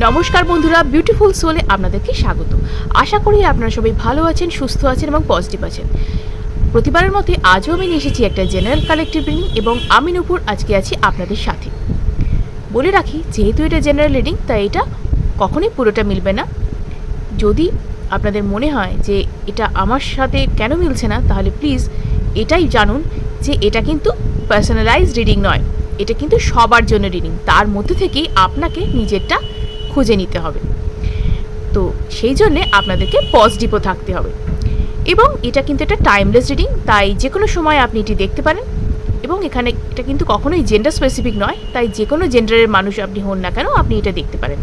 নমস্কার বন্ধুরা বিউটিফুল সোলে আপনাদেরকে স্বাগত। আশা করি আপনারা সবাই ভালো আছেন, সুস্থ আছেন এবং পজিটিভ আছেন। প্রতিবারের মতে আজও আমি এসেছি একটা জেনারেল কালেক্টিভ রিডিং এবং আমি নুপুর, আজকে আছি আপনাদের সাথে। বলে রাখি, যেহেতু এটা জেনারেল রিডিং তাই এটা কখনোই পুরোটা মিলবে না। যদি আপনাদের মনে হয় যে এটা আমার সাথে কেন মিলছে না, তাহলে প্লিজ এটাই জানুন যে এটা কিন্তু পার্সোনালাইজ রিডিং নয়। এটা কিন্তু সবার জন্য রিডিং তার মধ্যে থেকেই আপনাকে নিজেরটা খুঁজে নিতে হবে। তো সেই জন্যে আপনাদেরকে পজিটিভও থাকতে হবে। এবং এটা কিন্তু একটা টাইমলেস রিডিং তাই যে কোনো সময় আপনি এটি দেখতে পারেন। এবং এখানে এটা কিন্তু কখনোই জেন্ডার স্পেসিফিক নয়, তাই যে কোনো জেন্ডারের মানুষ আপনি হন না কেন, আপনি এটা দেখতে পারেন।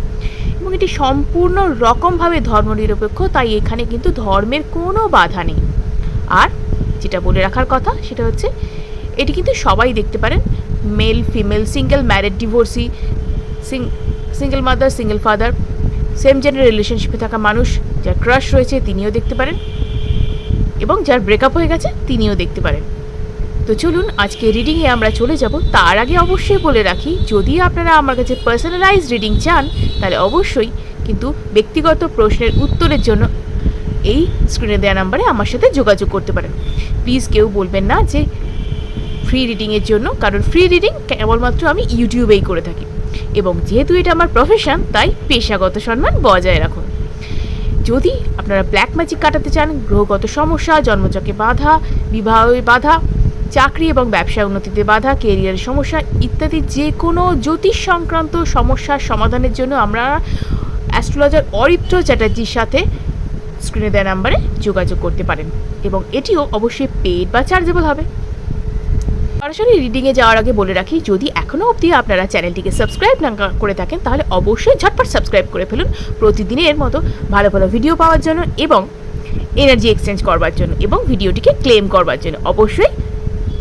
এবং এটি সম্পূর্ণ রকমভাবে ধর্মনিরপেক্ষ, তাই এখানে কিন্তু ধর্মের কোনো বাধা নেই। আর যেটা বলে রাখার কথা, সেটা হচ্ছে এটি কিন্তু সবাই দেখতে পারেন। Male female single married divorcee single mother, single father, same gender রিলেশনশিপে থাকা মানুষ, যার ক্রাশ রয়েছে তিনিও দেখতে পারেন এবং যার ব্রেকআপ হয়ে গেছে তিনিও দেখতে পারেন। তো চলুন আজকে রিডিংয়ে আমরা চলে যাব। তার আগে অবশ্যই বলে রাখি, যদি আপনারা আমার কাছে পার্সোনালাইজ রিডিং চান, তাহলে অবশ্যই কিন্তু ব্যক্তিগত প্রশ্নের উত্তরের জন্য এই স্ক্রিনে দেওয়া নাম্বারে আমার সাথে যোগাযোগ করতে পারেন। প্লিজ কেউ বলবেন না যে ফ্রি রিডিংয়ের জন্য, কারণ ফ্রি রিডিং কেবলমাত্র আমি ইউটিউবেই করে থাকি। এবং যেহেতু এটা আমার প্রফেশন তাই পেশাগত সম্মান বজায় রাখুন। যদি আপনারা ব্ল্যাক ম্যাজিক কাটাতে চান, গ্রহগত সমস্যা, জন্মচকে বাধা, বিবাহে বাধা, চাকরি এবং ব্যবসা উন্নতিতে বাধা কেরিয়ারের সমস্যা ইত্যাদি যে কোনো জ্যোতিষ সংক্রান্ত সমস্যার সমাধানের জন্য আমরা অ্যাস্ট্রোলজার অরিত্র চ্যাটার্জির সাথে স্ক্রিনে দেওয়া নাম্বারে যোগাযোগ করতে পারেন। এবং এটিও অবশ্যই পেড বা চার্জেবল হবে। সরাসরি রিডিংয়ে যাওয়ার আগে বলে রাখি, যদি এখনও অবধি আপনারা চ্যানেলটিকে সাবস্ক্রাইব না করে থাকেন, তাহলে অবশ্যই ঝটপট সাবস্ক্রাইব করে ফেলুন। প্রতিদিনের মতো ভালো ভালো ভিডিও পাওয়ার জন্য এবং এনার্জি এক্সচেঞ্জ করবার জন্য এবং ভিডিওটিকে ক্লেম করবার জন্য অবশ্যই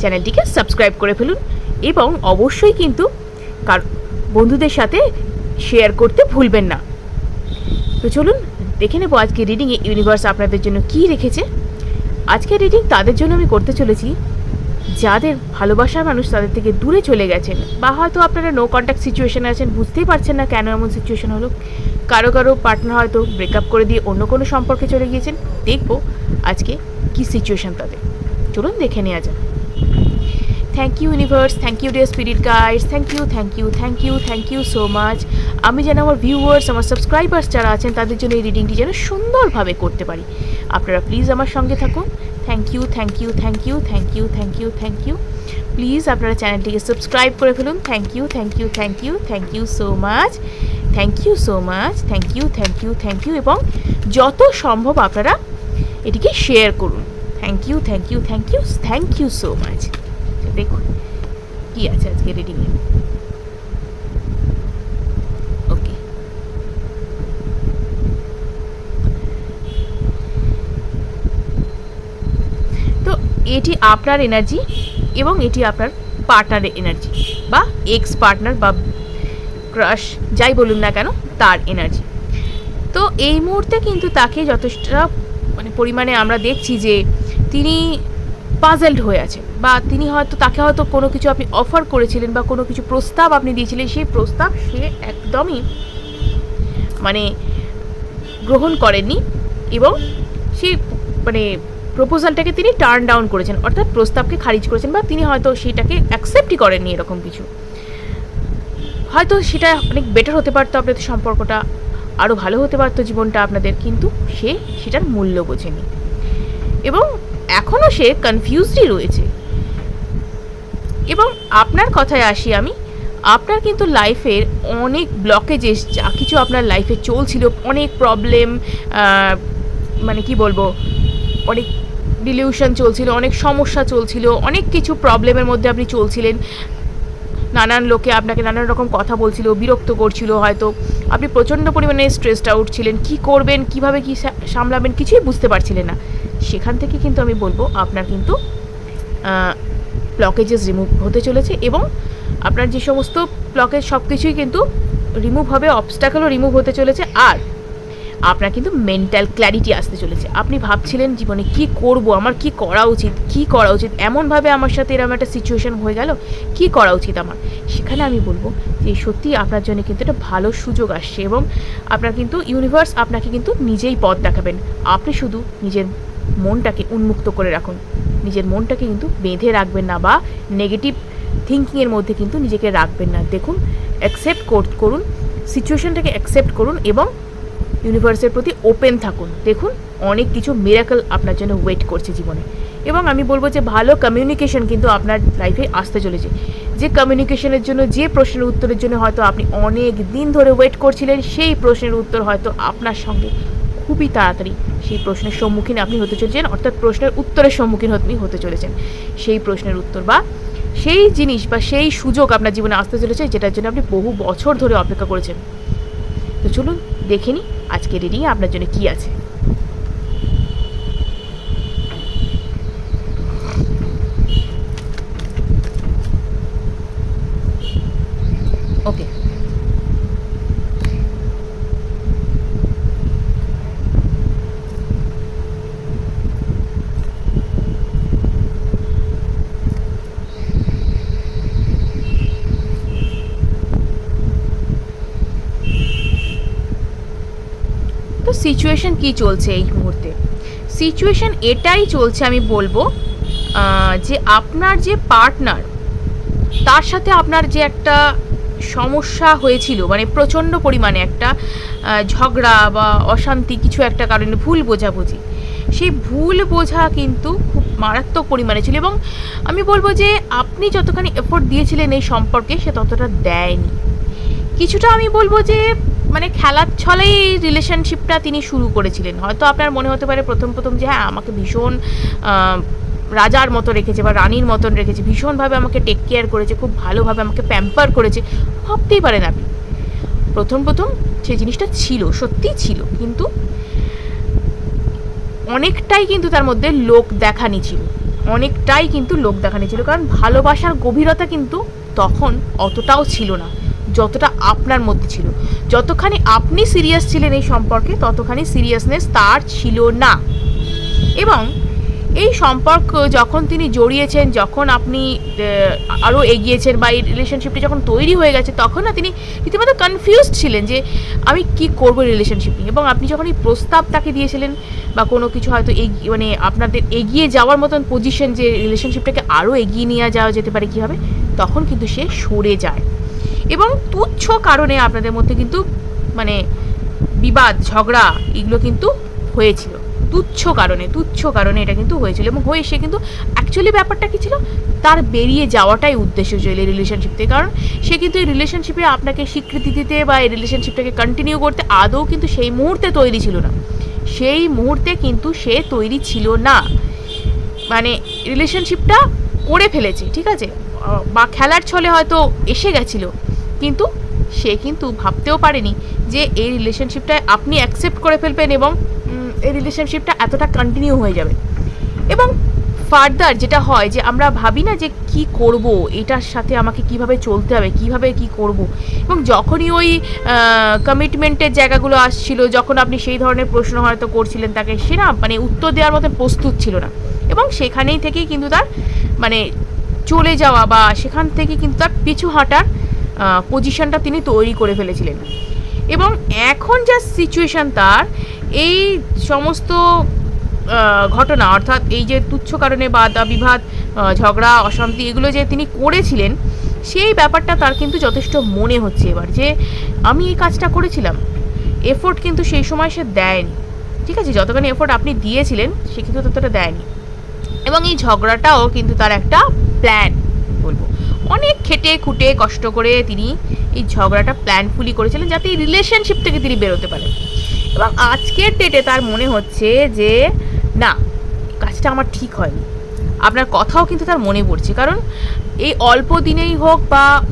চ্যানেলটিকে সাবস্ক্রাইব করে ফেলুন এবং অবশ্যই কিন্তু কার বন্ধুদের সাথে শেয়ার করতে ভুলবেন না। তো চলুন, দেখে নেব আজকে রিডিংয়ে ইউনিভার্স আপনাদের জন্য কি রেখেছে। আজকে রিডিং তাদের জন্য আমি করতে চলেছি যাদের ভালোবাসার মানুষ তাদের থেকে দূরে চলে গেছেন বা হয়তো আপনারা নো কন্ট্যাক্ট সিচুয়েশনে আছেন, বুঝতেই পারছেন না কেন এমন সিচুয়েশন হলো। কারও কারও পার্টনার হয়তো ব্রেকআপ করে দিয়ে অন্য কোনো সম্পর্কে চলে গিয়েছেন। দেখব আজকে কি সিচুয়েশন তাদের। চলুন দেখে নেওয়া যাক। Thank you universe thank you dear spirit guides thank you thank you thank you thank you so much আমি যেন আমার ভিউয়ার্স আমার সাবস্ক্রাইবার্স যারা আছেন, তাদের জন্য এই রিডিংটি যেন সুন্দরভাবে করতে পারি। আপনারা প্লিজ আমার সঙ্গে থাকুন। Thank you thank you thank you thank you thank you thank you please আপনারা চ্যানেলটিকে সাবস্ক্রাইব করে ফেলুন thank you thank you thank you thank you so much thank you so much thank you thank you thank you এবং যত সম্ভব আপনারা এটিকে share করুন thank you thank you thank you thank you so much দেখুন কি আছে আজকে রিডিংয়ে ওকে তো এটি আপনার এনার্জি এবং এটি আপনার পার্টনারের এনার্জি বা এক্স পার্টনার বা ক্রাশ যাই বলুন না কেন, তার এনার্জি তো এই মুহূর্তে কিন্তু তাকে যথেষ্ট মানে পরিমাণে আমরা দেখছি যে তিনি পাজেলড হয়ে আছে বা তিনি হয়তো, তাকে হয়তো কোনো কিছু আপনি অফার করেছিলেন বা কোনো কিছু প্রস্তাব আপনি দিয়েছিলেন, সেই প্রস্তাব সে একদমই মানে গ্রহণ করেননি এবং সে মানে প্রপোজালটাকে তিনি টার্ন ডাউন করেছেন, অর্থাৎ প্রস্তাবকে খারিজ করেছেন বা তিনি হয়তো সেটাকে অ্যাকসেপ্টই করেননি এরকম কিছু। হয়তো সেটা অনেক বেটার হতে পারতো আপনাদের সম্পর্কটা আরও ভালো হতে পারতো জীবনটা আপনাদের, কিন্তু সে সেটার মূল্য বোঝেনি। এবং এখনও সে কনফিউজডই রয়েছে। এবং আপনার কথায় আসি আমি, আপনার কিন্তু লাইফের অনেক ব্লকেজেস যা কিছু আপনার লাইফে চলছিল, অনেক প্রবলেম মানে কি বলব, অনেক ডিলিউশন চলছিল, অনেক সমস্যা চলছিল, অনেক কিছু প্রবলেমের মধ্যে আপনি চলছিলেন। নানান লোকে আপনাকে নানান রকম কথা বলছিল, বিরক্ত করছিল হয়তো। আপনি প্রচণ্ড পরিমাণে স্ট্রেসড আউট ছিলেন, কী করবেন, কীভাবে কী সামলাবেন কিছুই বুঝতে পারছিলেন না। সেখান থেকে কিন্তু আমি বলব, আপনার কিন্তু ব্লকেজেস রিমুভ হতে চলেছে এবং আপনার যে সমস্ত ব্লকেজ সব কিছুই কিন্তু রিমুভ হবে অবস্টাকেলও রিমুভ হতে চলেছে। আর আপনার কিন্তু মেন্টাল ক্ল্যারিটি আসতে চলেছে। আপনি ভাবছিলেন জীবনে কি করব, আমার কি করা উচিত, কি করা উচিত? এমনভাবে আমার সাথে এরকম একটা সিচুয়েশন হয়ে গেল, কি করা উচিত আমার? সেখানে আমি বলব যে সত্যি আপনার জন্য কিন্তু একটা ভালো সুযোগ আসছে এবং আপনার কিন্তু ইউনিভার্স আপনাকে কিন্তু নিজেই পথ দেখাবেন। আপনি শুধু নিজের মনটাকে উন্মুক্ত করে রাখুন। নিজের মনটাকে কিন্তু বেঁধে রাখবেন না বা নেগেটিভ থিঙ্কিংয়ের মধ্যে কিন্তু নিজেকে রাখবেন না। দেখুন অ্যাকসেপ্ট করুন সিচুয়েশনটাকে অ্যাকসেপ্ট করুন এবং ইউনিভার্সের প্রতি ওপেন থাকুন। দেখুন, অনেক কিছু মিরাকল আপনার জন্য ওয়েট করছে জীবনে। এবং আমি বলব যে ভালো কমিউনিকেশন কিন্তু আপনার লাইফে আসতে চলেছে। যে কমিউনিকেশনের জন্য, যে প্রশ্নের উত্তরের জন্য হয়তো আপনি অনেক দিন ধরে ওয়েট করছিলেন, সেই প্রশ্নের উত্তর হয়তো আপনার সঙ্গে খুবই তাড়াতাড়ি সেই প্রশ্নের সম্মুখীন আপনি হতে চলেছেন, অর্থাৎ প্রশ্নের উত্তরের সম্মুখীন আপনি হতে চলেছেন। সেই প্রশ্নের উত্তর বা সেই জিনিস বা সেই সুযোগ আপনার জীবনে আসতে চলেছে, যেটার জন্য আপনি বহু বছর ধরে অপেক্ষা করেছেন। তো চলুন দেখে নিই আজকের রিডিংয়ে আপনার জন্য কী আছে ওকে তো সিচুয়েশন কি চলছে এই মুহূর্তে? সিচুয়েশন এটাই চলছে আমি বলব যে আপনার যে পার্টনার তার সাথে আপনার যে একটা সমস্যা হয়েছিল মানে প্রচণ্ড পরিমাণে একটা ঝগড়া বা অশান্তি কিছু একটা কারণে ভুল বোঝাবুঝি, সেই ভুল বোঝা কিন্তু খুব মারাত্মক পরিমাণে ছিল এবং আমি বলব যে আপনি যতখানি এফোর্ট দিয়েছিলেন এই সম্পর্কে, সে ততটা দেয়নি। কিছুটা আমি বলব যে মানে খেলার ছলেই রিলেশনশিপটা তিনি শুরু করেছিলেন। হয়তো আপনার মনে হতে পারে প্রথম প্রথম যে হ্যাঁ আমাকে ভীষণ রাজার মতো রেখেছে বা রানীর মতন রেখেছে, ভীষণভাবে আমাকে টেক কেয়ার করেছে, খুব ভালোভাবে আমাকে প্যাম্পার করেছে, ভাবতেই পারেন আপনি। প্রথম প্রথম সেই জিনিসটা ছিল, সত্যিই ছিল, কিন্তু অনেকটাই কিন্তু তার মধ্যে লোক দেখানি ছিল। অনেকটাই কিন্তু লোক দেখানি ছিল, কারণ ভালোবাসার গভীরতা কিন্তু তখন অতটাও ছিল না। যতটা আপনার মধ্যে ছিল। যতখানি আপনি সিরিয়াস ছিলেন এই সম্পর্কে, ততখানি সিরিয়াসনেস তার ছিল না। এবং এই সম্পর্ক যখন তিনি জড়িয়েছেন, যখন আপনি আরও এগিয়েছেন বা এই রিলেশনশিপটি যখন তৈরি হয়ে গেছে, তখন না তিনি রীতিমতো কনফিউজড ছিলেন যে আমি কি করব রিলেশনশিপ নিয়ে? এবং আপনি যখন এই প্রস্তাব তাকে দিয়েছিলেন বা কোনো কিছু হয়তো এগিয়ে মানে আপনাদের এগিয়ে যাওয়ার মতন পজিশন যে রিলেশনশিপটাকে আরও এগিয়ে নিয়ে যাওয়া যেতে পারে কীভাবে তখন কিন্তু সে সরে যায়। এবং তুচ্ছ কারণে আপনাদের মধ্যে কিন্তু মানে বিবাদ, ঝগড়া এগুলো কিন্তু হয়েছিল। তুচ্ছ কারণে তুচ্ছ কারণে এটা কিন্তু হয়েছিল এবং হয়ে সে কিন্তু অ্যাকচুয়ালি ব্যাপারটা কী ছিল? তার বেরিয়ে যাওয়াটাই উদ্দেশ্য ছিল এই রিলেশনশিপ থেকে। কারণ সে কিন্তু এই রিলেশনশিপে আপনাকে স্বীকৃতি দিতে বা এই রিলেশনশিপটাকে কন্টিনিউ করতে আদৌ কিন্তু সেই মুহূর্তে তৈরি ছিল না। সেই মুহূর্তে কিন্তু সে তৈরি ছিল না। মানে রিলেশনশিপটা করে ফেলেছে, ঠিক আছে? বা খেলার ছলে হয়তো এসে গেছিল। কিন্তু সে কিন্তু ভাবতেও পারেনি যে এই রিলেশনশিপটা আপনি অ্যাকসেপ্ট করে ফেলবেন এবং এই রিলেশনশিপটা এতটা কন্টিনিউ হয়ে যাবে। এবং ফার্দার যেটা হয় যে আমরা ভাবি না যে কি করব, এটার সাথে আমাকে কীভাবে চলতে হবে, কীভাবে কি করব। এবং যখনই ওই কমিটমেন্টের জায়গাগুলো আসছিল, যখন আপনি সেই ধরনের প্রশ্ন হয়তো করছিলেন তাকে, সে না মানে উত্তর দেওয়ার মতো প্রস্তুত ছিল না। এবং সেখানেই থেকেই কিন্তু তার মানে চলে যাওয়া বা সেখান থেকে কিন্তু তার পিছু হাঁটার পজিশনটা তিনি তৈরি করে ফেলেছিলেন। এবং এখন যা সিচুয়েশন তার এই সমস্ত ঘটনা অর্থাৎ এই যে তুচ্ছ কারণে বাদা আহ, ঝগড়া অশান্তি এগুলো যে তিনি করেছিলেন সেই ব্যাপারটা তার কিন্তু যথেষ্ট মনে হচ্ছে এবার যে আমি এই কাজটা করেছিলাম। এফোর্ট কিন্তু সেই সময় সে দেয়নি। ঠিক আছে? যতখানি এফোর্ট আপনি দিয়েছিলেন সে কিন্তু ততটা দেয়নি। এবং এই ঝগড়াটাও কিন্তু তার একটা প্ল্যান বলব। অনেক খেটে খুঁটে কষ্ট করে তিনি এই ঝগড়াটা প্ল্যানফুলি করেছিলেন যাতে এই রিলেশনশিপ থেকে তিনি বেরোতে পারেন। এবং আজকের ডেটে তার মনে হচ্ছে যে, না কাজটা আমার ঠিক হয়নি। আপনার কথাও কিন্তু তার মনে পড়ছে। কারণ এই অল্প দিনেই হোক বা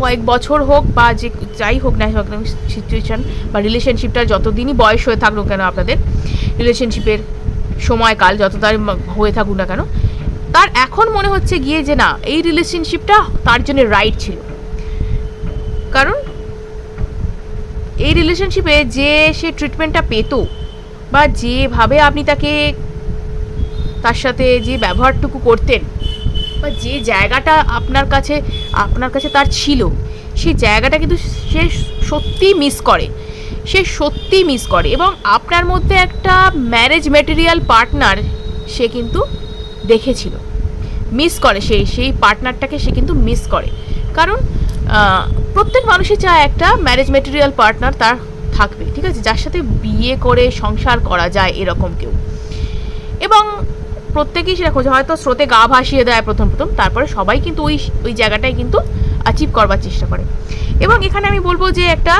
কয়েক বছর হোক বা যে যাই হোক না হোক সিচুয়েশান বা রিলেশনশিপটা যতদিনই বয়স হয়ে থাকুক কেন আপনাদের রিলেশনশিপের সময়কাল যত তার হয়ে থাকুক না কেন তার এখন মনে হচ্ছে গিয়ে যে না, এই রিলেশনশিপটা তার জন্য রাইট ছিল। কারণ এই রিলেশনশিপে যে সে ট্রিটমেন্টটা পেত বা যেভাবে আপনি তাকে তার সাথে যে ব্যবহারটুকু করতেন বা যে জায়গাটা আপনার কাছে আপনার কাছে তার ছিল, সেই জায়গাটা কিন্তু সে সত্যিই মিস করে। সে সত্যিই মিস করে এবং আপনার মধ্যে একটা ম্যারেজ ম্যাটেরিয়াল পার্টনার সে কিন্তু দেখেছিল। মিস করে সেই সেই পার্টনারটাকে সে কিন্তু মিস করে। কারণ প্রত্যেক মানুষই চায় একটা ম্যারেজ মেটেরিয়াল পার্টনার তার থাকবে, ঠিক আছে? যার সাথে বিয়ে করে সংসার করা যায় এরকম কেউ। এবং প্রত্যেকেই সেটা খোঁজে হয়তো স্রোতে গা ভাসিয়ে দেয় প্রথম প্রথম, তারপরে সবাই কিন্তু ওই ওই জায়গাটায় কিন্তু অ্যাচিভ করবার চেষ্টা করে। এবং এখানে আমি বলব যে একটা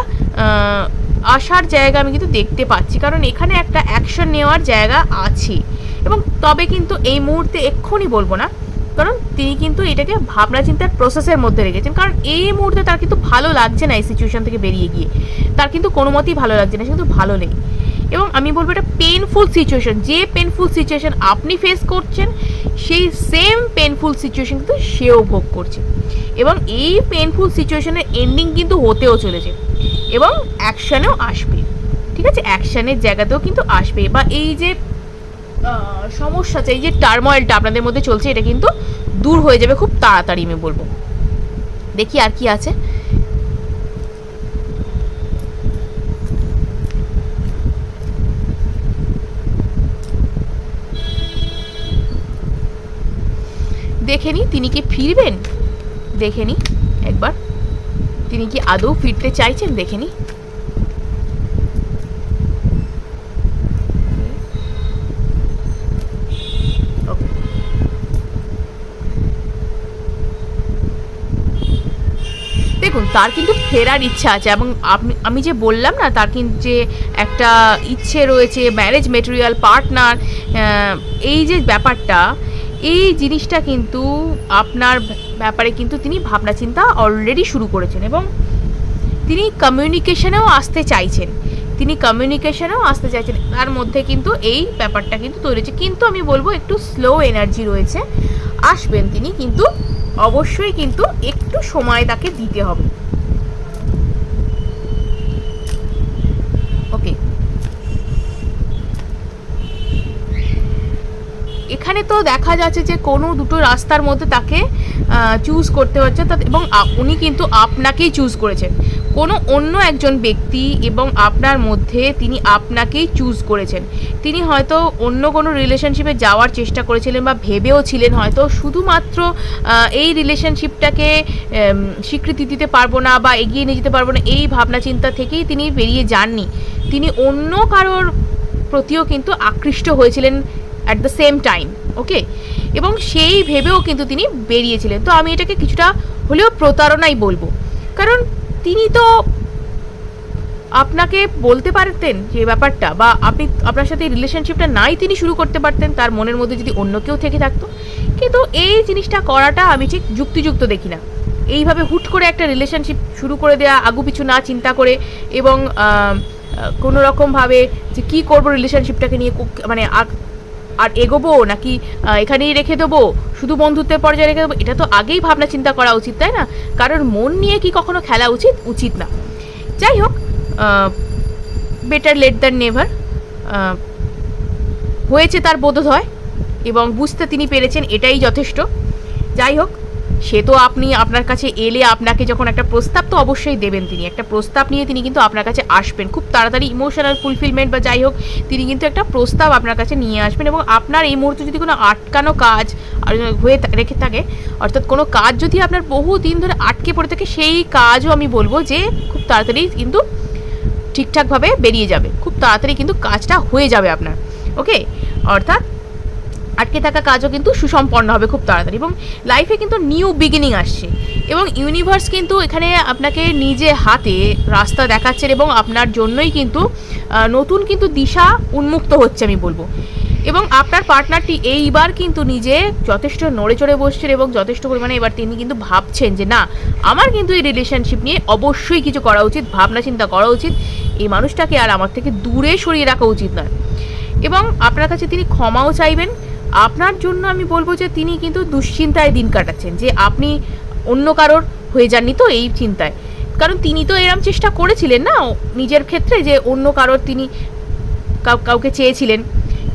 আসার জায়গা আমি কিন্তু দেখতে পাচ্ছি। কারণ এখানে একটা অ্যাকশন নেওয়ার জায়গা আছে। এবং তবে কিন্তু এই মুহূর্তে এক্ষুনি বলব না, কারণ তিনি কিন্তু এটাকে ভাবনা চিন্তার প্রসেসের মধ্যে রেখেছেন। কারণ এই মুহূর্তে তার কিন্তু ভালো লাগছে না এই সিচুয়েশন থেকে বেরিয়ে গিয়ে। তার কিন্তু কোনো মতেই ভালো লাগছে না, সে কিন্তু ভালো নেই। এবং আমি বলব এটা পেনফুল সিচুয়েশন যে পেনফুল সিচুয়েশন আপনি ফেস করছেন, সেই সেম পেনফুল সিচুয়েশন কিন্তু সেও ভোগ করছে। এবং এই পেনফুল সিচুয়েশনের এন্ডিং কিন্তু হতেও চলেছে। এবং অ্যাকশানেও আসবে। ঠিক আছে? অ্যাকশানের জায়গাতেও কিন্তু আসবে। বা এই যে আহ, সমস্যাটা এই যে টার্ময়েলটা আপনাদের মধ্যে চলছে এটা কিন্তু দূর হয়ে যাবে খুব তাড়াতাড়ি আমি বলব। দেখি আর কি আছে। দেখে নি তিনি কি ফিরবেন? দেখে নি একবার। তিনি কি আদৌ ফিরতে চাইছেন? দেখে নি। দেখুন, তার কিন্তু ফেরার ইচ্ছা আছে এবং আমি যে বললাম না, তার কিন্তু যে একটা ইচ্ছে রয়েছে ম্যারেজ মেটেরিয়াল পার্টনার এই যে ব্যাপারটা, এই জিনিসটা কিন্তু আপনার ব্যাপারে কিন্তু তিনি ভাবনা চিন্তা অলরেডি শুরু করেছেন এবং তিনি কমিউনিকেশনেও আসতে চাইছেন। তিনি কমিউনিকেশনেও আসতে চাইছেন। তার মধ্যে কিন্তু এই ব্যাপারটা কিন্তু তৈরি হয়েছে। কিন্তু আমি বলব, একটু স্লো এনার্জি রয়েছে। আসবেন তিনি কিন্তু অবশ্যই কিন্তু একটু সময় তাকে দিতে হবে ওকে এখানে তো দেখা যাচ্ছে যে কোনো দুটো রাস্তার মধ্যে তাকে চুজ করতে হচ্ছে। এবং উনি কিন্তু আপনাকেই চুজ করেছেন। কোনো অন্য একজন ব্যক্তি এবং আপনার মধ্যে তিনি আপনাকেই চুজ করেছেন। তিনি হয়তো অন্য কোনো রিলেশনশিপে যাওয়ার চেষ্টা করেছিলেন বা ভেবেও ছিলেন হয়তো, শুধুমাত্র এই রিলেশনশিপটাকে স্বীকৃতি দিতে পারব না বা এগিয়ে নিয়ে যেতে পারব না, এই ভাবনা চিন্তা থেকেই তিনি বেরিয়ে যাননি। তিনি অন্য কারোর প্রতিও কিন্তু আকৃষ্ট হয়েছিলেন at the same time okay? এবং সেই ভেবেও কিন্তু তিনি বেরিয়েছিলেন। তো আমি এটাকে কিছুটা হলেও প্রতারণাই বলব। কারণ তিনি তো আপনাকে বলতে পারতেন যে ব্যাপারটা বা আপনি আপনার সাথে রিলেশনশিপটা নাই তিনি শুরু করতে পারতেন, তার মনের মধ্যে যদি অন্য কেউ থেকে থাকতো। কিন্তু এই জিনিসটা করাটা আমি ঠিক যুক্তিযুক্ত দেখি না। এইভাবে হুট করে একটা রিলেশনশিপ শুরু করে দেওয়া আগু পিছু না চিন্তা করে এবং কোনো রকমভাবে যে কী করব রিলেশনশিপটাকে নিয়ে মানে আর এগোবো নাকি এখানেই রেখে দেবো? শুধু বন্ধুত্বের পর্যায়ে রেখে দেবো? এটা তো আগেই ভাবনা চিন্তা করা উচিত, তাই না? কারণ মন নিয়ে কি কখনো খেলা উচিত? উচিত না। যাই হোক বেটার লেট দ্যান নেভার হয়েছে তার বোধ হয় এবং বুঝতে তিনি পেরেছেন এটাই যথেষ্ট। যাই হোক সে তো আপনি আপনার কাছে এলে আপনাকে যখন একটা প্রস্তাব, তো অবশ্যই দেবেন তিনি। একটা প্রস্তাব নিয়ে তিনি কিন্তু আপনার কাছে আসবেন। খুব তাড়াতাড়ি ইমোশনাল ফুলফিলমেন্ট বা যাই হোক, তিনি কিন্তু একটা প্রস্তাব আপনার কাছে নিয়ে আসবেন এবং আপনার এই মুহূর্তে যদি কোনো আটকানো কাজ হয়ে রেখে থাকে, অর্থাৎ কোনো কাজ যদি আপনার বহু দিন ধরে আটকে পড়ে থাকে, সেই কাজও আমি বলব যে খুব তাড়াতাড়ি কিন্তু ঠিকঠাকভাবে বেরিয়ে যাবে। খুব তাড়াতাড়ি কিন্তু কাজটা হয়ে যাবে আপনার। ওকে? অর্থাৎ আটকে থাকা কাজও কিন্তু সুসম্পন্ন হবে খুব তাড়াতাড়ি এবং লাইফে কিন্তু নিউ বিগিনিং আসছে। এবং ইউনিভার্স কিন্তু এখানে আপনাকে নিজে হাতে রাস্তা দেখাচ্ছেন এবং আপনার জন্যই কিন্তু নতুন কিন্তু দিশা উন্মুক্ত হচ্ছে আমি বলব। এবং আপনার পার্টনারটি এইবার কিন্তু নিজে যথেষ্ট নড়ে চড়ে বসছেন এবং যথেষ্ট পরিমাণে এবার তিনি কিন্তু ভাবছেন যে, না, আমার কিন্তু এই রিলেশনশিপ নিয়ে অবশ্যই কিছু করা উচিত, ভাবনা চিন্তা করা উচিত। এই মানুষটাকে আর আমার থেকে দূরে সরিয়ে রাখা উচিত নয়। এবং আপনার কাছে তিনি ক্ষমাও চাইবেন আপনার জন্য আমি বলব যে তিনি কিন্তু দুশ্চিন্তায় দিন কাটাচ্ছেন যে আপনি অন্য কারোর হয়ে যাননি তো এই চিন্তায়। কারণ তিনি তো এরম চেষ্টা করেছিলেন না নিজের ক্ষেত্রে যে অন্য কারোর তিনি কাউকে চেয়েছিলেন।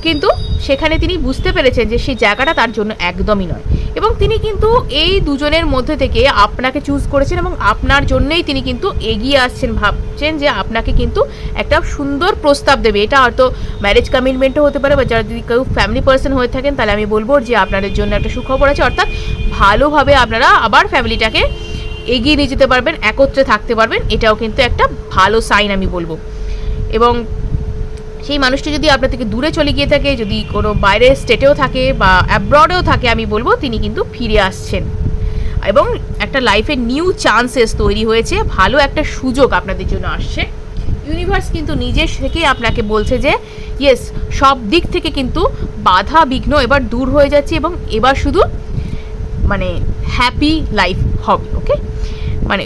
কিন্তু সেখানে তিনি বুঝতে পেরেছেন যে সেই জায়গাটা তার জন্য একদমই নয়। এবং তিনি কিন্তু এই দুজনের মধ্যে থেকে আপনাকে চুজ করেছেন এবং আপনার জন্যই তিনি কিন্তু এগিয়ে আসছেন, ভাবছেন যে আপনাকে কিন্তু একটা সুন্দর প্রস্তাব দেবে। এটা হয়তো ম্যারেজ কমিটমেন্টও হতে পারে বা যারা যদি কেউ ফ্যামিলি পার্সন হয়ে থাকেন, তাহলে আমি বলব যে আপনাদের জন্য একটা সুখবর আছে। অর্থাৎ ভালোভাবে আপনারা আবার ফ্যামিলিটাকে এগিয়ে নিয়ে যেতে পারবেন, একত্রে থাকতে পারবেন। এটাও কিন্তু একটা ভালো সাইন আমি বলব। এবং সেই মানুষটি যদি আপনার থেকে দূরে চলে গিয়ে থাকে, যদি কোনো বাইরের স্টেটেও থাকে বা অ্যাব্রডেও থাকে, আমি বলব তিনি কিন্তু ফিরে আসছেন। এবং একটা লাইফে নিউ চান্সেস তৈরি হয়েছে, ভালো একটা সুযোগ আপনাদের জন্য আসছে। ইউনিভার্স কিন্তু নিজের থেকে আপনাকে বলছে যে ইয়েস সব দিক থেকে কিন্তু বাধা বিঘ্ন এবার দূর হয়ে যাচ্ছে এবং এবার শুধু মানে হ্যাপি লাইফ হবে ওকে মানে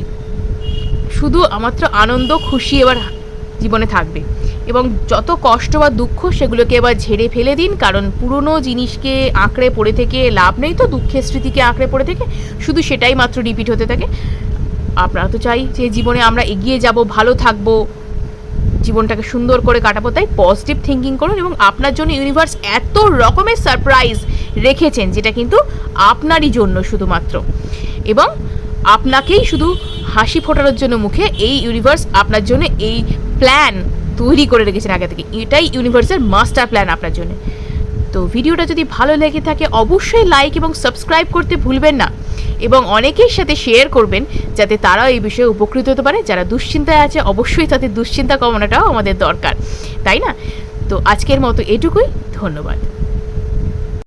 শুধু মাত্র আনন্দ, খুশি এবার জীবনে থাকবে। এবং যত কষ্ট বা দুঃখ সেগুলোকে এবার ঝেড়ে ফেলে দিন, কারণ পুরনো জিনিসকে আঁকড়ে পড়ে থেকে লাভ নেই তো, দুঃখের স্মৃতিকে আঁকড়ে পড়ে থেকে শুধু সেটাই মাত্র রিপিট হতে থাকে। আপনারা তো চাই যে জীবনে আমরা এগিয়ে যাব, ভালো থাকব, জীবনটাকে সুন্দর করে কাটাবো, তাই পজিটিভ থিঙ্কিং করুন এবং আপনার জন্য ইউনিভার্স এত রকমের সারপ্রাইজ রেখেছেন, যেটা কিন্তু আপনারই জন্য শুধুমাত্র। এবং আপনাকেই শুধু হাসি ফোটানোর জন্য মুখে এই ইউনিভার্স আপনার জন্য এই প্ল্যান তৈরি করে রেখেছেন আগে থেকে। এটাই ইউনিভার্সের মাস্টার প্ল্যান আপনার জন্য। তো ভিডিওটা যদি ভালো লেগে থাকে, অবশ্যই লাইক এবং সাবস্ক্রাইব করতে ভুলবেন না। এবং অনেকের সাথে শেয়ার করবেন, যাতে তারাও এই বিষয়ে উপকৃত হতে পারে। যারা দুশ্চিন্তায় আছে, অবশ্যই তাদের দুশ্চিন্তা কমানোটাও আমাদের দরকার। তাই না? তো আজকের মতো এটুকুই। ধন্যবাদ।